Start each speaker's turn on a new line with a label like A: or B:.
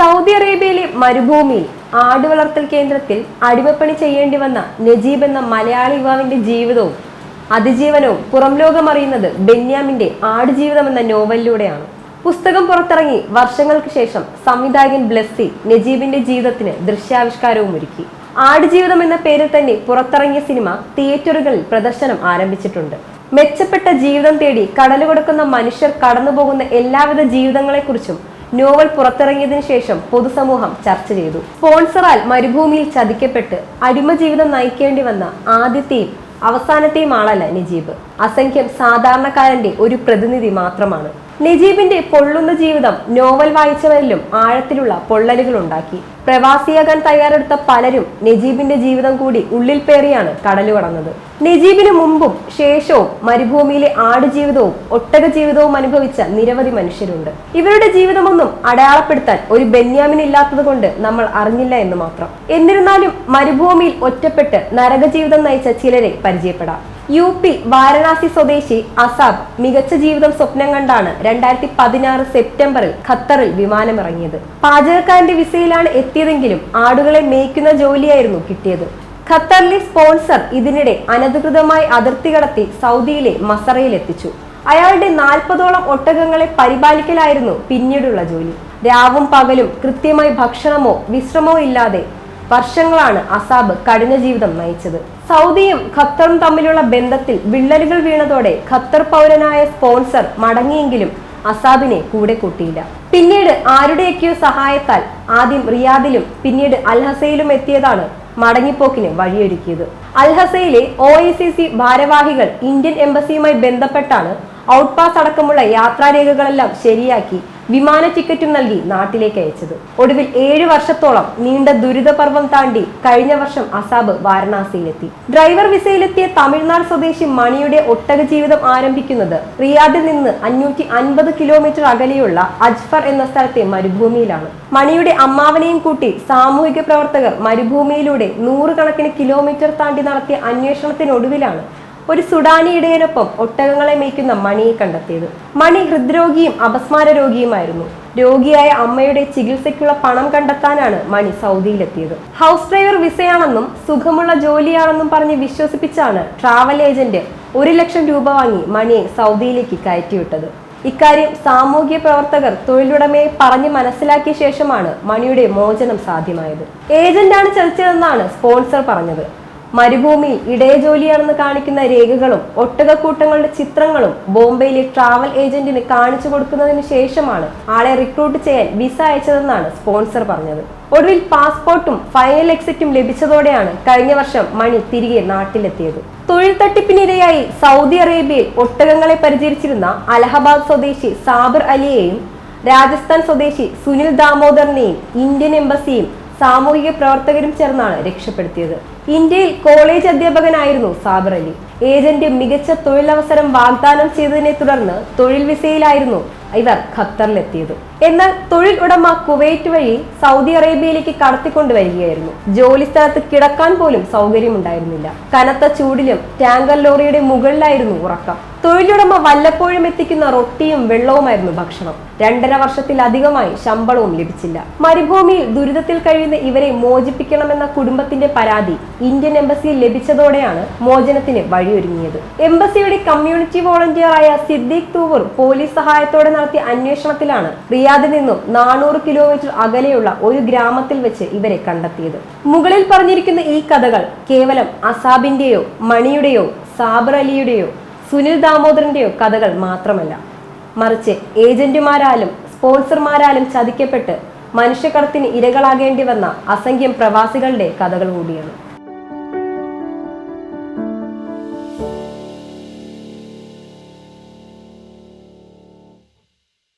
A: Saudi അറേബ്യയിലെ മരുഭൂമിയിൽ ആട് വളർത്തൽ കേന്ദ്രത്തിൽ അടിമപ്പണി ചെയ്യേണ്ടി വന്ന നജീബ് എന്ന മലയാളി യുവാവിന്റെ ജീവിതവും അതിജീവനവും പുറം ലോകം അറിയുന്നത് ബെന്യാമിന്റെ ആടുജീവിതം എന്ന നോവലിലൂടെയാണ്. പുസ്തകം പുറത്തിറങ്ങി വർഷങ്ങൾക്ക് ശേഷം സംവിധായകൻ ബ്ലെസ്സി നജീബിന്റെ ജീവിതത്തിന് ദൃശ്യാവിഷ്കാരവും ഒരുക്കി. ആടുജീവിതം എന്ന പേരിൽ തന്നെ പുറത്തിറങ്ങിയ സിനിമ തിയേറ്ററുകളിൽ പ്രദർശനം ആരംഭിച്ചിട്ടുണ്ട്. മെച്ചപ്പെട്ട ജീവിതം തേടി കടലുകൊടുക്കുന്ന മനുഷ്യർ കടന്നുപോകുന്ന എല്ലാവിധ ജീവിതങ്ങളെക്കുറിച്ചും നോവൽ പുറത്തിറങ്ങിയതിനു ശേഷം പൊതുസമൂഹം ചർച്ച ചെയ്തു. സ്പോൺസറാൽ മരുഭൂമിയിൽ ചതിക്കപ്പെട്ട് അടിമ ജീവിതം നയിക്കേണ്ടി വന്ന ആദ്യത്തെയും അവസാനത്തെയും ആളല്ല നജീബ്. അസംഖ്യം സാധാരണക്കാരന്റെ ഒരു പ്രതിനിധി മാത്രമാണ്. നജീബിന്റെ പൊള്ളുന്ന ജീവിതം നോവൽ വായിച്ചവരിലും ആഴത്തിലുള്ള പൊള്ളലുകൾ ഉണ്ടാക്കി. പ്രവാസിയാകാൻ തയ്യാറെടുത്ത പലരും നജീബിന്റെ ജീവിതം കൂടി ഉള്ളിൽ പേറിയാണ് കടലു കടന്നത്. നജീബിന് മുമ്പും ശേഷവും മരുഭൂമിയിലെ ആടുജീവിതവും ഒട്ടക ജീവിതവും അനുഭവിച്ച നിരവധി മനുഷ്യരുണ്ട്. ഇവരുടെ ജീവിതമൊന്നും അടയാളപ്പെടുത്താൻ ഒരു ബെന്യാമിൻ ഇല്ലാത്തത് കൊണ്ട് നമ്മൾ അറിഞ്ഞില്ല എന്ന് മാത്രം. എന്നിരുന്നാലും മരുഭൂമിയിൽ ഒറ്റപ്പെട്ട് നരകജീവിതം നയിച്ച ചിലരെ പരിചയപ്പെടാം. യു പി വാരണാസി സ്വദേശി അസാബ് മികച്ച ജീവിതം സ്വപ്നം കണ്ടാണ് രണ്ടായിരത്തി പതിനാറ് സെപ്റ്റംബറിൽ ഖത്തറിൽ വിമാനമിറങ്ങിയത്. പാചകക്കാരന്റെ വിസയിലാണ് എത്തിയതെങ്കിലും ആടുകളെ മേയ്ക്കുന്ന ജോലിയായിരുന്നു കിട്ടിയത്. ഖത്തറിലെ സ്പോൺസർ ഇതിനിടെ അനധികൃതമായി അതിർത്തി കടത്തി സൗദിയിലെ മസറയിൽ എത്തിച്ചു. അയാളുടെ നാൽപ്പതോളം ഒട്ടകങ്ങളെ പരിപാലിക്കലായിരുന്നു പിന്നീടുള്ള ജോലി. രാവും പകലും കൃത്യമായി ഭക്ഷണമോ വിശ്രമോ ഇല്ലാതെ വർഷങ്ങളാണ് അസാബ് കഠിന ജീവിതം നയിച്ചത്. സൗദിയും ഖത്തറും തമ്മിലുള്ള ബന്ധത്തിൽ വിള്ളലുകൾ വീണതോടെ ഖത്തർ പൗരനായ സ്പോൺസർ മടങ്ങിയെങ്കിലും അസാബിനെ കൂടെ കൂട്ടിയില്ല. പിന്നീട് ആരുടെയൊക്കെയോ സഹായത്താൽ ആദ്യം റിയാദിലും പിന്നീട് അൽഹസയിലും എത്തിയതാണ് മടങ്ങിപ്പോക്കിന് വഴിയൊരുക്കിയത്. അൽഹസയിലെ ഒ ഐ സി സി ഭാരവാഹികൾ ഇന്ത്യൻ എംബസിയുമായി ബന്ധപ്പെട്ടാണ് ഔട്ട് പാസ് അടക്കമുള്ള യാത്രാരേഖകളെല്ലാം ശരിയാക്കി വിമാന ടിക്കറ്റും നൽകി നാട്ടിലേക്ക് അയച്ചത്. ഒടുവിൽ ഏഴു വർഷത്തോളം നീണ്ട ദുരിതപർവം താണ്ടി കഴിഞ്ഞ വർഷം അസാബ് വാരണാസിയിലെത്തി. ഡ്രൈവർ വിസയിലെത്തിയ തമിഴ്നാട് സ്വദേശി മണിയുടെ ഒട്ടക ജീവിതം ആരംഭിക്കുന്നത് റിയാദിൽ നിന്ന് അഞ്ഞൂറ്റി അൻപത് കിലോമീറ്റർ അകലെയുള്ള അജ്ഫർ എന്ന സ്ഥലത്തെ മരുഭൂമിയിലാണ്. മണിയുടെ അമ്മാവനെയും കൂട്ടി സാമൂഹിക പ്രവർത്തകർ മരുഭൂമിയിലൂടെ നൂറുകണക്കിന് കിലോമീറ്റർ താണ്ടി നടത്തിയ അന്വേഷണത്തിനൊടുവിലാണ് ഒരു സുഡാനി ഇടയനൊപ്പം ഒട്ടകങ്ങളെ മേയ്ക്കുന്ന മണിയെ കണ്ടെത്തിയത്. മണി ഹൃദ്രോഗിയും അപസ്മാര രോഗിയുമായിരുന്നു. രോഗിയായ അമ്മയുടെ ചികിത്സയ്ക്കുള്ള പണം കണ്ടെത്താനാണ് മണി സൗദിയിലെത്തിയത്. ഹൗസ് ഡ്രൈവർ വിസയാണെന്നും സുഖമുള്ള ജോലിയാണെന്നും പറഞ്ഞ് വിശ്വസിപ്പിച്ചാണ് ട്രാവൽ ഏജന്റ് ഒരു ലക്ഷം രൂപ വാങ്ങി മണിയെ സൗദിയിലേക്ക് കയറ്റിവിട്ടത്. ഇക്കാര്യം സാമൂഹ്യ പ്രവർത്തകർ തൊഴിലുടമയെ പറഞ്ഞ് മനസ്സിലാക്കിയ ശേഷമാണ് മണിയുടെ മോചനം സാധ്യമായത്. ഏജന്റാണ് ചതിച്ചതെന്നാണ് സ്പോൺസർ പറഞ്ഞത്. മരുഭൂമിയിൽ ഇടയ ജോലിയാണെന്ന് കാണിക്കുന്ന രേഖകളും ഒട്ടകക്കൂട്ടങ്ങളുടെ ചിത്രങ്ങളും ബോംബെയിലെ ട്രാവൽ ഏജന്റിന് കാണിച്ചു കൊടുക്കുന്നതിന് ശേഷമാണ് ആളെ റിക്രൂട്ട് ചെയ്യാൻ വിസ അയച്ചതെന്നാണ് സ്പോൺസർ പറഞ്ഞത്. ഒടുവിൽ പാസ്പോർട്ടും ഫൈനൽ എക്സിറ്റും ലഭിച്ചതോടെയാണ് കഴിഞ്ഞ വർഷം മണി തിരികെ നാട്ടിലെത്തിയത്. തൊഴിൽ തട്ടിപ്പിനിരയായി സൗദി അറേബ്യയിൽ ഒട്ടകങ്ങളെ പരിചരിച്ചിരുന്ന അലഹബാദ് സ്വദേശി സാബിർ അലിയെയും രാജസ്ഥാൻ സ്വദേശി സുനിൽ ദാമോദറിനെയും ഇന്ത്യൻ എംബസിയും സാമൂഹിക പ്രവർത്തകരും ചേർന്നാണ് രക്ഷപ്പെടുത്തിയത്. ഇന്ത്യയിൽ കോളേജ് അധ്യാപകനായിരുന്നു സാബർ അലി. ഏജന്റ് മികച്ച തൊഴിലവസരം വാഗ്ദാനം ചെയ്തതിനെ തുടർന്ന് തൊഴിൽ വിസയിലായിരുന്നു ഇവർ ഖത്തറിലെത്തിയത്. എന്നാൽ തൊഴിൽ ഉടമ കുവൈറ്റ് വഴി സൗദി അറേബ്യയിലേക്ക് കടത്തിക്കൊണ്ടുവരികയായിരുന്നു. ജോലി സ്ഥലത്ത് കിടക്കാൻ പോലും സൗകര്യമുണ്ടായിരുന്നില്ല. കനത്ത ചൂടിലും ടാങ്കർ ലോറിയുടെ മുകളിലായിരുന്നു ഉറക്കം. തൊഴിലുടമ വല്ലപ്പോഴും എത്തിക്കുന്ന റൊട്ടിയും വെള്ളവുമായിരുന്നു ഭക്ഷണം. രണ്ടര വർഷത്തിലധികമായി ശമ്പളവും ലഭിച്ചില്ല. മരുഭൂമിയിൽ ദുരിതത്തിൽ കഴിയുന്ന ഇവരെ മോചിപ്പിക്കണമെന്ന കുടുംബത്തിന്റെ പരാതി ഇന്ത്യൻ എംബസിയിൽ ലഭിച്ചതോടെയാണ് മോചനത്തിന് വഴിയൊരുങ്ങിയത്. എംബസിയുടെ കമ്മ്യൂണിറ്റി വോളണ്ടിയറായ സിദ്ദീഖ് തൂവർ പോലീസ് സഹായത്തോടെ നടത്തിയ അന്വേഷണത്തിലാണ് റിയാദിൽ നിന്നും നാനൂറ് കിലോമീറ്റർ അകലെയുള്ള ഒരു ഗ്രാമത്തിൽ വെച്ച് ഇവരെ കണ്ടെത്തിയത്. മുകളിൽ പറഞ്ഞിരിക്കുന്ന ഈ കഥകൾ കേവലം അസാബിന്റെയോ മണിയുടെയോ സാബർ അലിയുടെയോ സുനിൽ ദാമോദരന്റെയോ കഥകൾ മാത്രമല്ല. മറിച്ച് ഏജന്റുമാരാലും സ്പോൺസർമാരാലും ചതിക്കപ്പെട്ട് മനുഷ്യക്കടത്തിന് ഇരകളാകേണ്ടി വന്ന അസംഖ്യം പ്രവാസികളുടെ കഥകൾ കൂടിയാണ്.